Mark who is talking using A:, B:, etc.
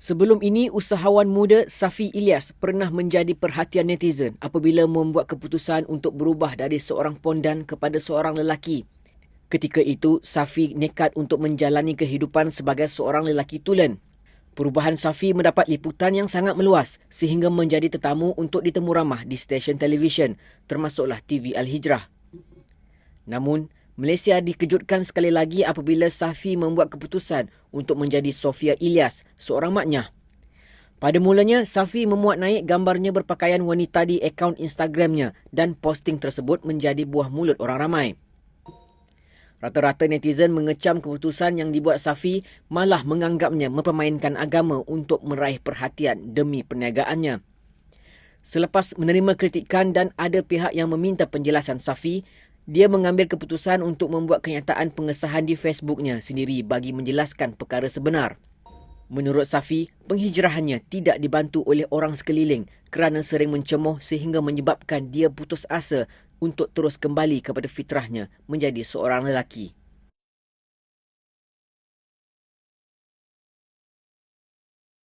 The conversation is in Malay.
A: Sebelum ini, usahawan muda Safi Ilyas pernah menjadi perhatian netizen apabila membuat keputusan untuk berubah dari seorang pondan kepada seorang lelaki. Ketika itu, Safi nekat untuk menjalani kehidupan sebagai seorang lelaki tulen. Perubahan Safi mendapat liputan yang sangat meluas sehingga menjadi tetamu untuk ditemu ramah di stesen televisyen termasuklah TV Al-Hijrah. Namun, Malaysia dikejutkan sekali lagi apabila Safi membuat keputusan untuk menjadi Sofia Ilyas, seorang maknya. Pada mulanya, Safi memuat naik gambarnya berpakaian wanita di akaun Instagramnya dan posting tersebut menjadi buah mulut orang ramai. Rata-rata netizen mengecam keputusan yang dibuat Safi malah menganggapnya mempermainkan agama untuk meraih perhatian demi perniagaannya. Selepas menerima kritikan dan ada pihak yang meminta penjelasan Safi, dia mengambil keputusan untuk membuat kenyataan pengesahan di Facebooknya sendiri bagi menjelaskan perkara sebenar. Menurut Safi, penghijrahannya tidak dibantu oleh orang sekeliling kerana sering mencemoh sehingga menyebabkan dia putus asa untuk terus kembali kepada fitrahnya menjadi seorang lelaki.